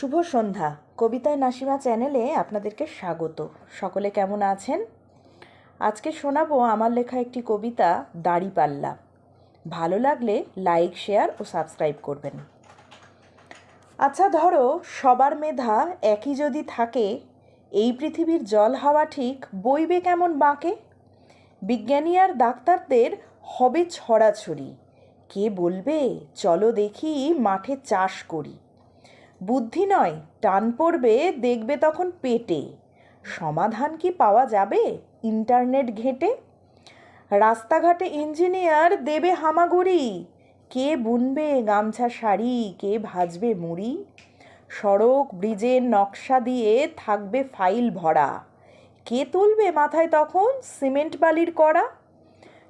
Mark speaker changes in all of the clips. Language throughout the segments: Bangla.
Speaker 1: শুভ সন্ধ্যা। কবিতায় নাসিমা চ্যানেলে আপনাদেরকে স্বাগত। সকলে কেমন আছেন? আজকে শোনাবো আমার লেখা একটি কবিতা দাড়িপাল্লা ভালো লাগলে লাইক, শেয়ার ও সাবস্ক্রাইব করবেন। আচ্ছা ধরো সবার মেধা একই যদি থাকে, এই পৃথিবীর জল হাওয়া ঠিক বইবে কেমন বাঁকে? বিজ্ঞানী আর ডাক্তারদের হবে ছড়াছড়ি। কে বলবে? চলো দেখি মাঠে চাষ করি। বুদ্ধি নয়, টান পড়বে, দেখবে তখন পেটে। সমাধান কি পাওয়া যাবে ইন্টারনেট ঘেঁটে? রাস্তাঘাটে ইঞ্জিনিয়ার দেবে হামাগুড়ি। কে বুনবে গামছা শাড়ি, কে ভাজবে মুড়ি? সড়ক, ব্রিজের নকশা দিয়ে থাকবে ফাইল ভরা। কে তুলবে মাথায় তখন সিমেন্ট বালির করা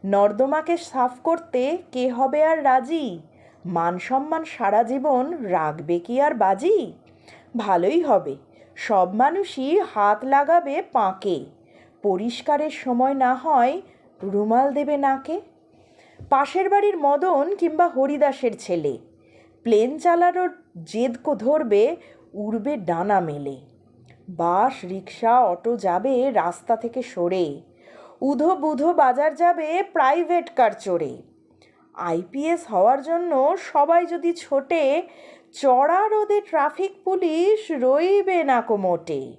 Speaker 1: নর্দমাকে সাফ করতে কে হবে আর রাজি? মান সম্মান সারা জীবন রাখবে কি আর বাজি? ভালোই হবে। সব মানুষই হাত লাগাবে পাঁকে। পরিষ্কারের সময় না হয় রুমাল দেবে নাকে। পাশের বাড়ির মদন কিংবা হরিদাসের ছেলে। প্লেন চালানোর জেদ কো ধরবে, উড়বে ডানা মেলে। বাস, রিক্সা, অটো যাবে রাস্তা থেকে সরে। উধো বুধো বাজার যাবে প্রাইভেট কার চড়ে। আইপিএস হওয়ার জন্য সবাই যদি ছোটে, চড়া রোদে ট্রাফিক পুলিশ রইবে না কো মোটে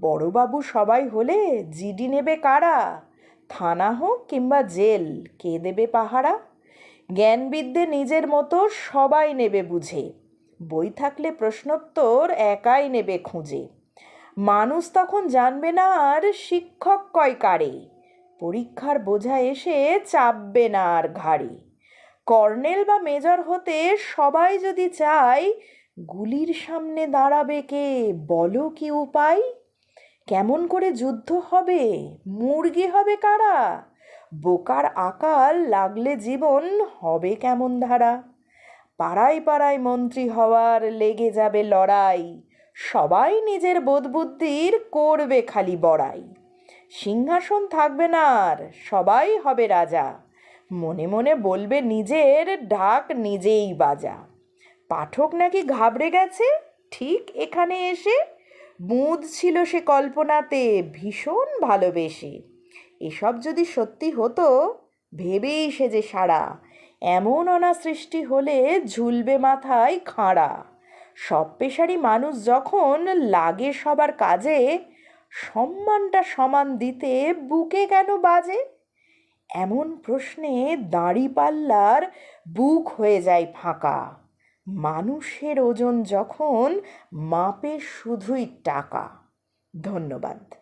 Speaker 1: বড়বাবু সবাই হলে জিডি নেবে কারা? থানা হোক কিংবা জেল, কে দেবে পাহারা? জ্ঞানবিদ্যে নিজের মতো সবাই নেবে বুঝে। বই থাকলে প্রশ্নোত্তর একাই নেবে খুঁজে। মানুষ তখন জানবে না আর শিক্ষক কয় কারে। পরীক্ষার বোঝা এসে চাপবে না আর ঘাড়ে। কর্নেল বা মেজর হতে সবাই যদি চায়, গুলির সামনে দাঁড়াবে কে? বলো কি উপায়? কেমন করে যুদ্ধ হবে? মুরগি হবে কারা? বোকার আকাল লাগলে জীবন হবে কেমন ধারা? পাড়ায় পাড়ায় মন্ত্রী হওয়ার লেগে যাবে লড়াই। সবাই নিজের বোধবুদ্ধির করবে খালি বড়াই। সিংহাসন থাকবে না আর, সবাই হবে রাজা। মনে মনে বলবে নিজের ঢাক নিজেই বাজা। পাঠক নাকি ঘাবড়ে গেছে? ঠিক এখানে এসে? বুঁদ ছিল সে কল্পনাতে ভীষণ ভালোবেসে। এসব যদি সত্যি হতো, ভেবেই সে যে সারা এমন অনা সৃষ্টি হলে ঝুলবে মাথায় খাঁড়া। সব পেশারই মানুষ যখন লাগে সবার কাজে, সম্মানটা সমান দিতে বুকে কেন বাজে? এমন প্রশ্নে দাঁড়িপাল্লার বুক হয়ে যায় ফাঁকা। মানুষের ওজন যখন মাপে শুধুই টাকা। ধন্যবাদ।